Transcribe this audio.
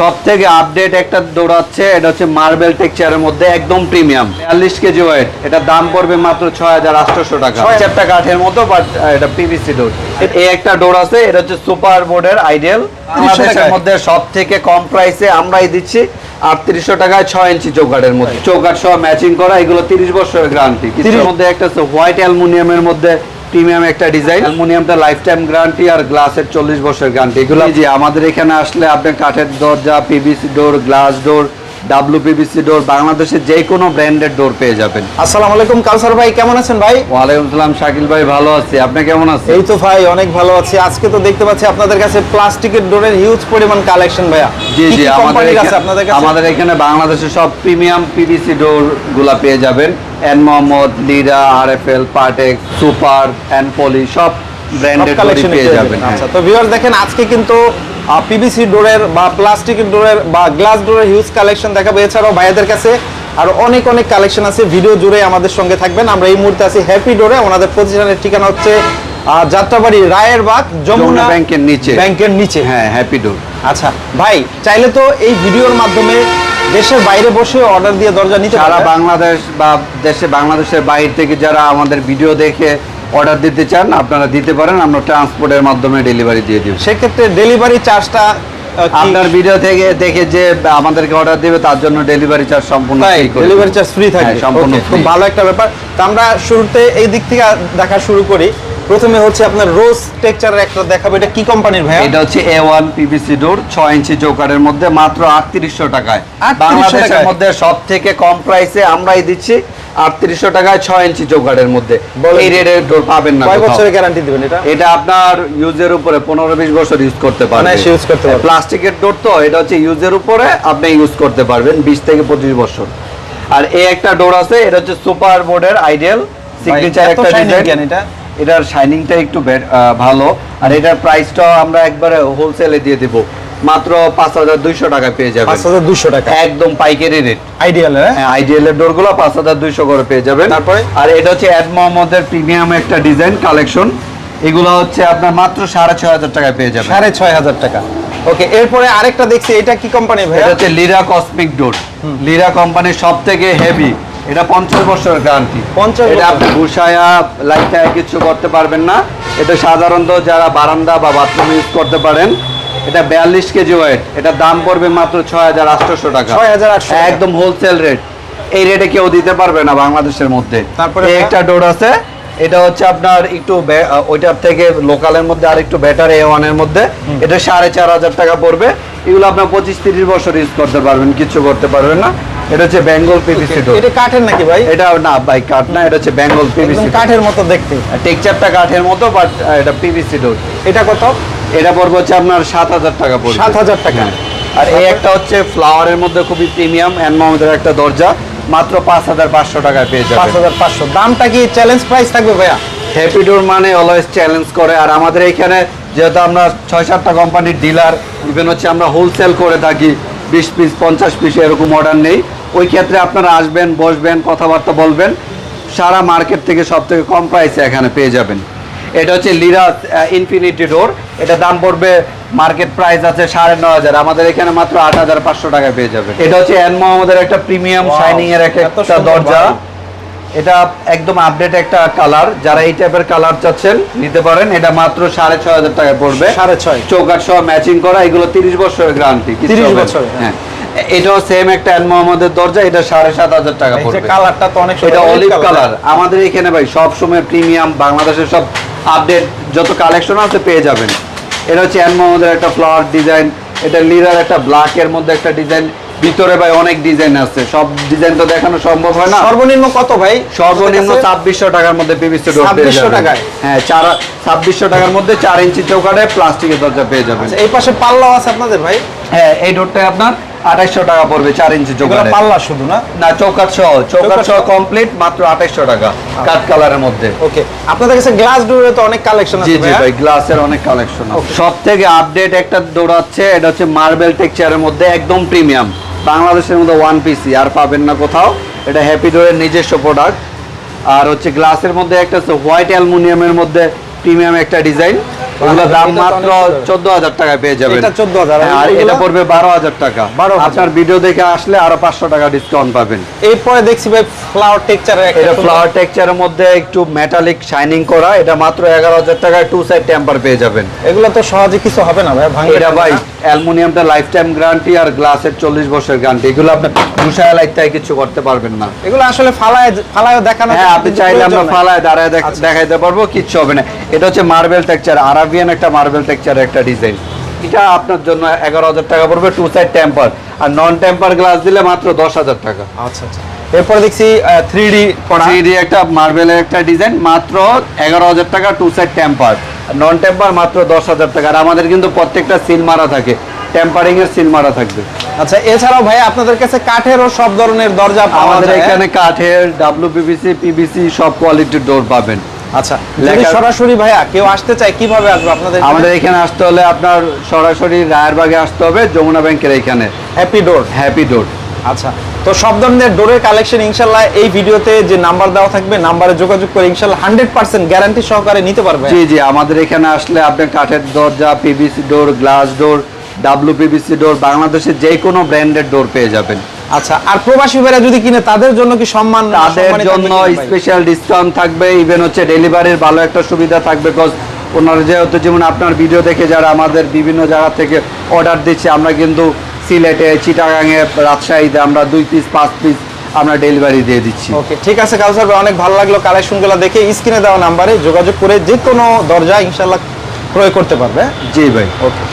সব থেকে আপডেট একটা দৌড়াচ্ছে এটা হচ্ছে মার্বেল টেক্সচারের মধ্যে একদম প্রিমিয়াম বিয়াল্লিশ কেজি ওয়েট এটা দাম পড়বে মাত্র ছয় হাজার আটশোশো টাকা। চারটা কাঠের মতো বাট এটা পিভিসি ডোর এই একটা ডোর আছে এটা হচ্ছে সুপার বোর্ডের আইডিয়াল বাংলাদেশের মধ্যে সব থেকে কম প্রাইসে আমরাই দিচ্ছি আটত্রিশশো টাকায় ছয় ইঞ্চি চৌকাঠের মধ্যে। চৌকাঠ সহ ম্যাচিং করা এগুলো তিরিশ বছরের গ্যারান্টি মধ্যে একটা হোয়াইট অ্যালুমিনিয়ামের মধ্যে প্রিমিয়াম একটা ডিজাইন। অ্যালুমিনিয়ামটা লাইফ টাইম গ্যারান্টি আর গ্লাসের চল্লিশ বছর গ্যারান্টি এগুলো যে আমাদের এখানে আসলে আপনি কাঠের দরজা PVC door glass door W PVC door বাংলাদেশের যে কোনো ব্র্যান্ডের ডোর পেয়ে যাবেন। আসসালামু আলাইকুম কালসার ভাই কেমন আছেন ভাই? ওয়ালাইকুম আসসালাম শাকিল ভাই ভালো আছি। আপনি কেমন আছেন? এই তো ভাই অনেক ভালো আছি। আজকে তো দেখতে পাচ্ছি আপনাদের কাছে প্লাস্টিকের ডোরের হিউজ পরিমাণ কালেকশন ভাইয়া। জি জি আমাদের এখানে- আপনাদের কাছে? আমাদের এখানে বাংলাদেশের সব প্রিমিয়াম পিভিসি ডোরগুলা পেয়ে যাবেন। N Mohammad Lira R F L Partex super N poly সব ব্র্যান্ডেড কালেকশন পেয়ে যাবেন হ্যাঁ। আচ্ছা তো ভিউয়ার্স দেখেন আজকে কিন্তু পিভিসি ডোরের বা প্লাস্টিকের ডোরের বা গ্লাস ডোরের হিউজ কালেকশন দেখাবো। এছাড়াও ভাইয়াদের কাছে আর অনেক অনেক কালেকশন আছে। ভিডিও জুড়ে আমাদের সঙ্গে থাকবেন। আমরা এই মুহূর্তে আছি হ্যাপি ডোরে ওনাদের প্রতিষ্ঠানের ঠিকানা হচ্ছে যাত্রাবাড়ি রায়ের বাগ যমুনা যমুনা ব্যাংকের নিচে। ব্যাংকের নিচে। হ্যাঁ হ্যাপি ডোর আচ্ছা ভাই চাইলে তো এই ভিডিওর মাধ্যমে দেশের বাইরে বসে অর্ডার দিয়ে দরজা নিতে সারা বাংলাদেশ বা দেশে বাংলাদেশের বাইরে থেকে যারা আমাদের ভিডিও দেখে অর্ডার দিতে চান আপনারা দিতে পারেন আমরা ট্রান্সপোর্টের মাধ্যমে ডেলিভারি দিয়ে দিব। সেক্ষেত্রে ডেলিভারি চার্জটা আপনার ভিডিও থেকে দেখে যে আমাদেরকে অর্ডার দিবে তার জন্য ডেলিভারি চার্জ সম্পূর্ণ ডেলিভারি চার্জ ফ্রি থাকবে। হ্যাঁ, সম্পূর্ণ খুব ভালো একটা ব্যাপার। তো আমরা শুরুতে এই দিক থেকে দেখা শুরু করি। প্রথমে হচ্ছে আপনার রোজ টেক্সচারের একটা দেখাবো। এটা কি কোম্পানির ভাইয়া? এটা হচ্ছে এ ওয়ান পিভিসি ডোর ছয় ইঞ্চি চৌকারের মধ্যে মাত্র আটত্রিশশো টাকায়। 3800 বাংলাদেশের মধ্যে সব থেকে কম প্রাইসে আমরাই দিচ্ছি। আটত্রিশশো টাকায় ছয় ইঞ্চি চৌকাঠের মধ্যে। এই রেটের ডোর পাবেন না কয় বছরের গ্যারান্টি দিবেন এটা? এটা আপনার ইউজের উপরে পনেরো বিশ বছর ইউজ করতে পারবেন। অনায়াসে use করতে পারবে। প্লাস্টিকের ডোর তো এটা হচ্ছে ইউজের উপরে আপনি ইউজ করতে পারবেন বিশ থেকে পঁচিশ বছর। আর এই একটা ডোর আছে এটা হচ্ছে সুপার বোর্ডের আইডিয়াল সিগনেচার একটা ডিজাইন এটা? এটার শাইনিংটা একটু ভালো। আর এটার প্রাইসটা আমরা একবারে হোলসেলে দিয়ে দেব। মাত্র পাঁচ হাজার দুইশো টাকা পেয়ে যাবেন। পাঁচ হাজার দুশো টাকা। একদম পাইকারি রেট আইডিয়াল আইডিএল এর ডোরগুলো পাঁচ হাজার দুইশো করে পেয়ে যাবেন। তারপরে? আর এটা হচ্ছে অ্যাড মোহাম্মদের প্রিমিয়াম একটা ডিজাইন কালেকশন এগুলো হচ্ছে আপনার মাত্র সাড়ে ছয় হাজার টাকায় পেয়ে যাবেন। সাড়ে ছয় হাজার টাকা। ওকে এরপরে আরেকটা দেখছি এটা কি কোম্পানি এটা হচ্ছে লিরা কসমিক ডোর লিরা কোম্পানির সব থেকে হেভি এটা পঞ্চাশ বছরের গ্যারান্টি 50 এটা আপনি ঘুষায়া লাইটায় কিছু করতে পারবেন না। এটা সাধারণত যারা বারান্দা বা বাথরুম ইউজ করতে পারেন এটা বিয়াল্লিশ কেজি ওয়েট এটা দাম পড়বে মাত্র ছয় হাজার আটশোশো টাকা। 6,800 টাকা। একদম হোলসেল রেট এই রেটে কেউ দিতে পারবে না বাংলাদেশের মধ্যে। তারপরে একটা ডোর আছে। এটা হচ্ছে আপনার একটু ওইটার থেকে লোকালের মধ্যে আর একটু বেটার এ ওয়ানের মধ্যে। এটা সাড়ে চার হাজার টাকা পড়বে। এগুলো আপনার পঁচিশ তিরিশ বছর ইউজ করতে পারবেন কিছু করতে পারবেন না। এটা হচ্ছে বেঙ্গল পিভিসি ডোর এটা কাঠের নাকি ভাই? এটা না ভাই কাঠ না এটা হচ্ছে বেঙ্গল পিভিসি কাঠের মতো দেখতে। টেক্সচারটা কাঠের মতো বাট এটা পিভিসি ডোর এটা কত? এটা পড়বে হচ্ছে আপনার সাত হাজার টাকা পড়বে। 7,000 টাকা। হ্যাঁ। আর এই একটা হচ্ছে ফ্লাওয়ারের মধ্যে খুবই প্রিমিয়াম অ্যান্ড একটা দরজা মাত্র পাঁচ হাজার পাঁচশো টাকায় পেয়ে যাবে পাঁচ হাজার পাঁচশো। দামটা কি চ্যালেঞ্জ প্রাইস থাকবে ভাইয়া? হ্যাপি ডোর মানে অলওয়েজ চ্যালেঞ্জ করে। আর আমাদের এখানে যেহেতু আমরা ছয় সাতটা কোম্পানির ডিলার ইভেন হচ্ছে আমরা হোলসেল করে থাকি বিশ পিস পঞ্চাশ পিস এরকম অর্ডার নেই। ওই ক্ষেত্রে আপনারা আসবেন বসবেন কথাবার্তা বলবেন। সারা মার্কেট থেকে সব থেকে কম প্রাইসে এখানে পেয়ে যাবেন। এটা হচ্ছে লিরা ইনফিনিটি ডোর এটা দাম পড়বে মার্কেট প্রাইস আছে সাড়ে নয় হাজার। আমাদের এখানে মাত্র আট হাজার পাঁচশো টাকায় পেয়ে যাবেন। এটা হচ্ছে এন মোহাম্মদের একটা প্রিমিয়াম শাইনিং এর একটা দরজা। এটা একদম আপডেট একটা কালার যারা এই টাইপের কালার চাচ্ছেন নিতে পারেন। এটা মাত্র সাড়ে ছয় হাজার টাকা পড়বে। সাড়ে ছয়। চৌকাট সহ ম্যাচিং করা এগুলো তিরিশ বছরের গ্যারান্টি 30 বছরের, হ্যাঁ। এটাও সেম একটা এন মোহাম্মদের দরজা এটা সাড়ে সাত হাজার টাকা পড়বে। কালারটা তো অনেক এটা অলিভ কালার আমাদের এখানে ভাই সব সময় প্রিমিয়াম বাংলাদেশের সব আপডেট যত কালেকশন আছে পেয়ে যাবেন। এটা হচ্ছে এন মোহাম্মদের একটা ফ্লাওয়ার ডিজাইন এটা লিরার একটা ব্ল্যাক এর মধ্যে একটা ডিজাইন ভিতরে ভাই অনেক ডিজাইন আছে। সব ডিজাইন তো দেখানো সম্ভব হয় না। সর্বনিম্ন কত ভাই? সর্বনিম্ন ছাব্বিশশো টাকার মধ্যে পিভিসি যাবেন। টাকায়? হ্যাঁ চার ছাব্বিশশো টাকার মধ্যে চার ইঞ্চি চৌকাটে প্লাস্টিকের দরজা পেয়ে যাবেন। আচ্ছা, এই পাশে পাল্লাও আছে আপনাদের ভাই? হ্যাঁ এই ডোরটা আপনার আঠাইশশো টাকা পড়বে চার ইঞ্চি পাল্লা শুধু না? না চৌকাট সহ চৌকাট সহ? কমপ্লিট মাত্র আঠাইশশো টাকা কাঠ কালারের মধ্যে। ওকে আপনাদের কাছে গ্লাস ডোরে তো অনেক কালেকশন জি জি ভাই ভাই গ্লাসের অনেক কালেকশন সব থেকে আপডেট একটা দৌড়াচ্ছে এটা হচ্ছে মার্বেল টেক্সচারের মধ্যে একদম প্রিমিয়াম বাংলাদেশের মধ্যে ওয়ান পিসি আর পাবেন না কোথাও। এটা হ্যাপি ডোরের নিজস্ব প্রোডাক্ট আর হচ্ছে গ্লাসের মধ্যে একটা হোয়াইট অ্যালুমিনিয়ামের মধ্যে প্রিমিয়াম একটা ডিজাইন এগুলো দাম মাত্র চোদ্দ হাজার টাকায় পেয়ে যাবেন। এটা 14,000 আর হ্যাঁ, আর এটা পড়বে বারো হাজার টাকা। 12,000 আপনার ভিডিও দেখে আসলে আরও পাঁচশো টাকা ডিসকাউন্ট পাবেন। এরপরে দেখছি ভাই ফ্লাওয়ার টেক্সচারের এটা ফ্লাওয়ার টেক্সচারের মধ্যে একটু মেটালিক শাইনিং করা এটা মাত্র এগারো হাজার টাকায় টু সাইড টেম্পার পেয়ে যাবেন। এগুলো তো সহজে কিছু হবে না ভাই এটা ভাই অ্যালুমিনিয়ামটা লাইফ টাইম গ্যারান্টি আর গ্লাসের চল্লিশ বছর গ্যারান্টি এগুলো আপনার ঘুষায় কিছু করতে পারবেন না। এগুলো আসলে ফালায় ফালায় দেখানো হ্যাঁ আপনি চাইলে আমরা ফালায় দাঁড়ায় আচ্ছা। দেখাইতে পারব কিচ্ছু হবে না। এটা হচ্ছে মার্বেল টেক্সচার আরাবিয়ান একটা মার্বেল টেক্সচারের একটা ডিজাইন এটা আপনার জন্য এগারো হাজার টাকা পড়বে টু সাইড টেম্পার আর নন টেম্পার গ্লাস দিলে মাত্র দশ হাজার টাকা। আচ্ছা আচ্ছা। এরপরে দেখছি থ্রি ডি থ্রি ডি একটা মার্বেলের একটা ডিজাইন মাত্র এগারো হাজার টাকা two side temper non temper মাত্র দশ হাজার টাকা। আর আমাদের কিন্তু প্রত্যেকটা সিল মারা থাকে। টেম্পারিং এর সিল মারা থাকবে। আচ্ছা এছাড়াও ভাই আপনাদের কাছে কাঠেরও সব ধরনের দরজা আমাদের এখানে কাঠের ডাব্লিউ পিভিসি পিভিসি সব কোয়ালিটির ডোর পাবেন। আচ্ছা সরাসরি ভাইয়া কেউ আসতে চায় কীভাবে আসবে আপনাদের আমাদের এখানে আসতে হলে আপনার সরাসরি রায়েরবাগে আসতে হবে যমুনা ব্যাংকের এখানে। হ্যাপি ডোর হ্যাপি ডোর আচ্ছা তো সব ধরনের ডোরের কালেকশন ইনশাল্লাহ এই ভিডিওতে যে নাম্বার দেওয়া থাকবে নাম্বারে যোগাযোগ করে ইনশাল্লাহ হান্ড্রেড পার্সেন্ট গ্যারান্টি সহকারে নিতে পারবে। জি জি আমাদের এখানে আসলে আপনি কাঠের দরজা PVC door glass door W PVC door বাংলাদেশের যে কোনো ব্র্যান্ডের ডোর পেয়ে যাবেন। আচ্ছা আর প্রবাসী ভাইরা যদি কিনে তাদের জন্য কি সম্মান তাদের জন্য? স্পেশাল ডিসকাউন্ট থাকবে ইভেন হচ্ছে ডেলিভারির ভালো একটা সুবিধা থাকবে বিকজ ওনারা যেহেতু যেমন আপনার ভিডিও দেখে যারা আমাদের বিভিন্ন জায়গা থেকে অর্ডার দিচ্ছে আমরা কিন্তু সিলেটে চিটাগাঙে রাজশাহীতে আমরা দুই পিস পাঁচ পিস আমরা ডেলিভারি দিয়ে দিচ্ছি। ওকে ঠিক আছে কাউসার ভাই অনেক ভালো লাগল কালেকশনগুলো দেখে। স্ক্রিনে দেওয়া নাম্বারে যোগাযোগ করে যে কোনো দরজা ইনশাল্লাহ ক্রয় করতে পারবে। জি ভাই। ওকে